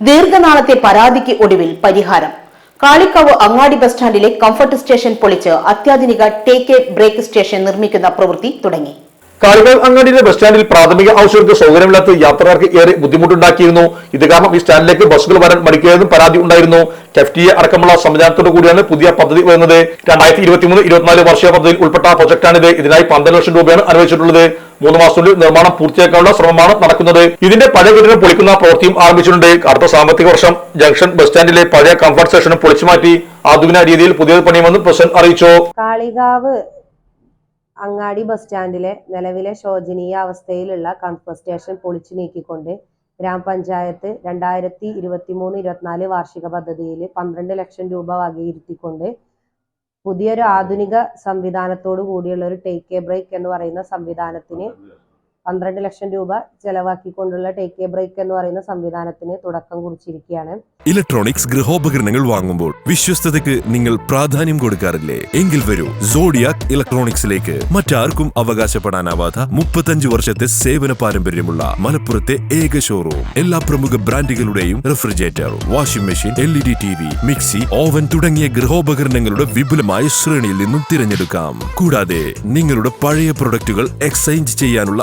ദീർഘനാളത്തെ പരാതിക്ക് ഒടുവിൽ പരിഹാരം. കാളിക്കാവ് അങ്ങാടി ബസ് സ്റ്റാൻഡിലെ കംഫർട്ട് സ്റ്റേഷൻ പൊളിച്ച് അത്യാധുനിക ടേക്ക് ബ്രേക്ക് സ്റ്റേഷൻ നിർമ്മിക്കുന്ന പ്രവൃത്തി തുടങ്ങി. കാളികാവ് അങ്ങാടിയിലെ ബസ് സ്റ്റാൻഡിൽ പ്രാഥമിക ആവശ്യങ്ങൾക്ക് സൗകര്യമില്ലാത്ത യാത്രക്കാർക്ക് ഏറെ ബുദ്ധിമുട്ടുണ്ടാക്കിയിരുന്നു. ഇത് കാരണം ഈ സ്റ്റാൻഡിലേക്ക് ബസ്സുകൾ വരാൻ മടിക്കുകയെന്നും പരാതി ഉണ്ടായിരുന്നു. കെഫ്റ്റിയെ അടക്കമുള്ള സംവിധാനത്തോടു കൂടിയാണ് പുതിയ പദ്ധതി വരുന്നത്. രണ്ടായിരത്തി ഇരുപത്തിമൂന്ന് ഇരുപത്തിനാല് വർഷീയ പദ്ധതിയിൽ ഉൾപ്പെട്ട പ്രൊജക്ടാണിത് ഇതിനായി പന്ത്രണ്ട് ലക്ഷം രൂപയാണ് അനുവദിച്ചിട്ടുള്ളത്. മൂന്ന് മാസത്തിനുള്ളിൽ നിർമ്മാണം പൂർത്തിയാക്കാനുള്ള ശ്രമമാണ് നടക്കുന്നത്. ഇതിന്റെ പഴയ കെട്ടിടം പൊളിക്കുന്ന പ്രവൃത്തിയും ആരംഭിച്ചിട്ടുണ്ട്. അടുത്ത സാമ്പത്തിക വർഷം ജംഗ്ഷൻ ബസ് സ്റ്റാൻഡിലെ പഴയ കംഫർട്ട് സ്റ്റേഷനും പൊളിച്ചു മാറ്റി ആധുനിക രീതിയിൽ പുതിയത് പണിയുമെന്ന് പ്രസിഡന്റ് അറിയിച്ചു. അങ്ങാടി ബസ് സ്റ്റാൻഡിലെ നിലവിലെ ശോചനീയ അവസ്ഥയിലുള്ള കംഫർട്ട് സ്റ്റേഷൻ പൊളിച്ചു നീക്കിക്കൊണ്ട് ഗ്രാമപഞ്ചായത്ത് രണ്ടായിരത്തി ഇരുപത്തി മൂന്ന് ഇരുപത്തിനാല് വാർഷിക പദ്ധതിയിൽ പന്ത്രണ്ട് ലക്ഷം രൂപ വകയിരുത്തിക്കൊണ്ട് പുതിയൊരു ആധുനിക സംവിധാനത്തോടു കൂടിയുള്ള ഒരു ടേക്ക് എ ബ്രേക്ക് എന്ന് പറയുന്ന സംവിധാനത്തിന് പന്ത്രണ്ട് ലക്ഷം രൂപ ചെലവാക്കിക്കൊണ്ടുള്ള ടേക്ക് എ ബ്രേക്ക് എന്ന് പറയുന്ന സംവിധാനത്തിന് തുടക്കം കുറിച്ചിരിക്കുകയാണ്. ഇലക്ട്രോണിക്സ് ഗൃഹോപകരണങ്ങൾ വാങ്ങുമ്പോൾ വിശ്വസ്തതയ്ക്ക് നിങ്ങൾ പ്രാധാന്യം കൊടുക്കാറില്ലേ? എങ്കിൽ വരൂ സോഡിയാക് ഇലക്ട്രോണിക്സിലേക്ക് മറ്റാർക്കും അവകാശപ്പെടാനാവാത്ത മുപ്പത്തഞ്ച് വർഷത്തെ സേവന പാരമ്പര്യമുള്ള മലപ്പുറത്തെ ഏക ഷോറൂം എല്ലാ പ്രമുഖ ബ്രാൻഡുകളുടെയും refrigerator washing machine L E D T V mixie oven തുടങ്ങിയ ഗൃഹോപകരണങ്ങളുടെ വിപുലമായ ശ്രേണിയിൽ നിന്നും തിരഞ്ഞെടുക്കാം. കൂടാതെ നിങ്ങളുടെ പഴയ പ്രൊഡക്റ്റുകൾ എക്സ്ചേഞ്ച് ചെയ്യാനുള്ള